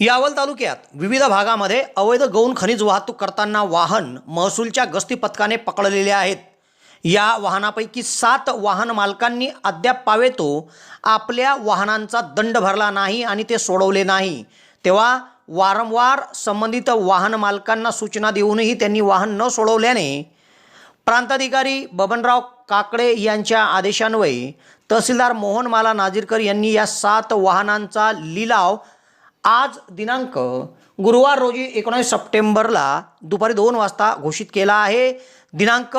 यावल तालुक्यात विविध भागामध्ये अवैध गौण खनिज वाहतूक करताना वाहन महसूलच्या गस्ती पथकाने पकडलेले आहेत. या वाहनापैकी सात वाहन मालकांनी अद्याप पावेतो. आपल्या वाहनांचा दंड भरला नाही आणि ते सोडवले नाही. तेव्हा वारंवार संबंधित वाहन मालकांना सूचना देऊनही त्यांनी वाहन न सोडवल्याने प्रांताधिकारी बबनराव काकडे यांच्या आदेशान्वये तहसीलदार मोहन माला नाजीरकर यांनी या सात वाहनांचा लिलाव आज दिनांक गुरुवार रोजी एकोणावीस सप्टेंबरला दुपारी दोन वाजता घोषित केला आहे. दिनांक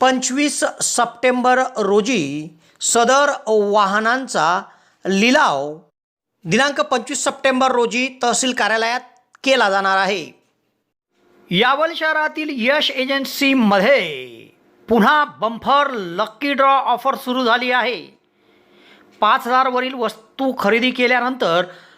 पंचवीस सप्टेंबर रोजी सदर वाहनांचा लिलाव दिनांक पंचवीस सप्टेंबर रोजी तहसील कार्यालयात केला जाणार आहे. यावल शहरातील यश एजन्सीमध्ये पुन्हा बंफर लक्की ड्रॉ ऑफर सुरू झाली आहे. पाच हजारवरील वस्तू खरेदी केल्यानंतर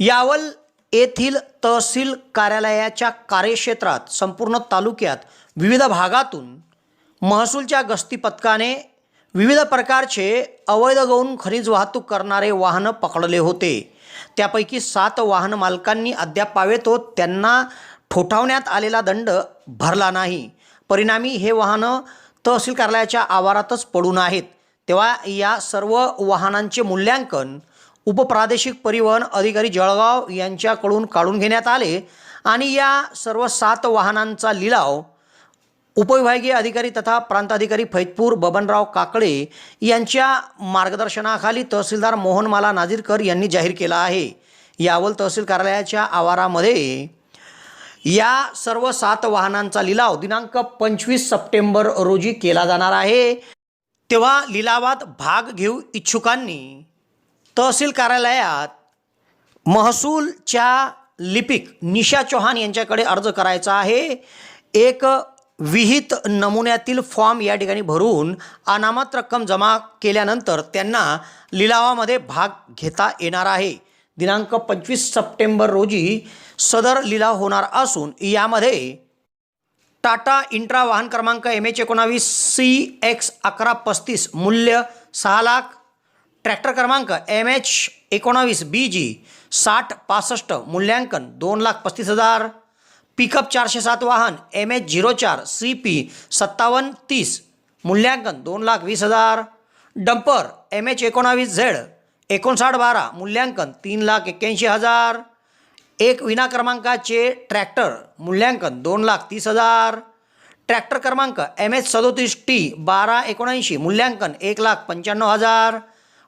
यावल येथील तहसील कार्यालयाच्या कार्यक्षेत्रात संपूर्ण तालुक्यात विविध भागातून महसूलच्या गस्ती पथकाने विविध प्रकारचे अवैध गौण खनिज वाहतूक करणारे वाहनं पकडले होते. त्यापैकी सात वाहन मालकांनी अद्याप पावेतो त्यांना ठोठावण्यात आलेला दंड भरला नाही. परिणामी हे वाहनं तहसील कार्यालयाच्या आवारातच पडून आहेत. तेव्हा या सर्व वाहनांचे मूल्यांकन उपप्रादेशिक परिवहन अधिकारी जळगाव यांच्याकडून काढून घेण्यात आले आणि या सर्व सात वाहनांचा लिलाव उपविभागीय अधिकारी तथा प्रांताधिकारी फैजपूर बबनराव काकडे यांच्या मार्गदर्शनाखाली तहसीलदार मोहनमाला नाझीरकर यांनी जाहीर केला आहे. यावल तहसील कार्यालयाच्या आवारामध्ये या सर्व सात वाहनांचा लिलाव दिनांक पंचवीस सप्टेंबर रोजी केला जाणार आहे. तेव्हा लिलावात भाग घेऊ इच्छुकांनी तहसील कार्यालयात महसूलच्या लिपिक निशा चौहान यांच्याकडे अर्ज करायचा आहे. एक विहित नमुन्यातील फॉर्म या ठिकाणी भरून अनामत रक्कम जमा केल्यानंतर त्यांना लिलावामध्ये भाग घेता येणार आहे. दिनांक पंचवीस सप्टेंबर रोजी सदर लिलाव होणार असून यामध्ये टाटा इंट्रा वाहन क्रमांक एम एच एकोणावीस सी एक्स अकरा पस्तीस मूल्य सहा लाख ट्रॅक्टर क्रमांक एम एच एकोणावीस बी जी साठ पासष्ट मूल्यांकन दोन लाख पस्तीस हजार. पिकअप चारशे सात वाहन एम एच झिरो चार सी पी सत्तावन्न तीस मूल्यांकन दोन लाख वीस हजार. डंपर एम एच एकोणावीस झेड एकोणसाठ बारा मूल्यांकन तीन लाख एक्क्याऐंशी हजार. एक विना क्रमांकाचे ट्रॅक्टर मूल्यांकन दोन लाख तीस हजार. ट्रॅक्टर क्रमांक एम एच सदोतीस टी बारा एकोणऐंशी मूल्यांकन एक लाख पंच्याण्णव हजार.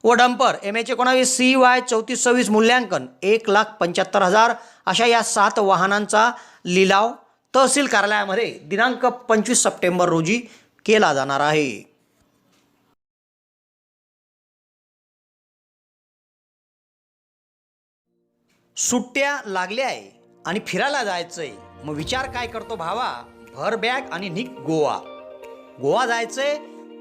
व डंपर एम एच एकोणावीस सी वाय चौतीस सव्वीस मूल्यांकन एक लाख पंच्याहत्तर हजार अशा या सात वाहनांचा लिलाव तहसील कार्यालयामध्ये दिनांक पंचवीस सप्टेंबर रोजी केला जाणार आहे. सुट्ट्या लागल्या आहे आणि फिरायला जायचंय. मग विचार काय करतो भावा? भर बॅग आणि निक गोवा. गोवा जायचंय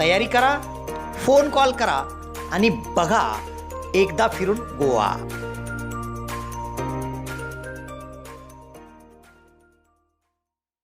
तयारी करा फोन कॉल करा आणि बघा एकदा फिरून गोवा.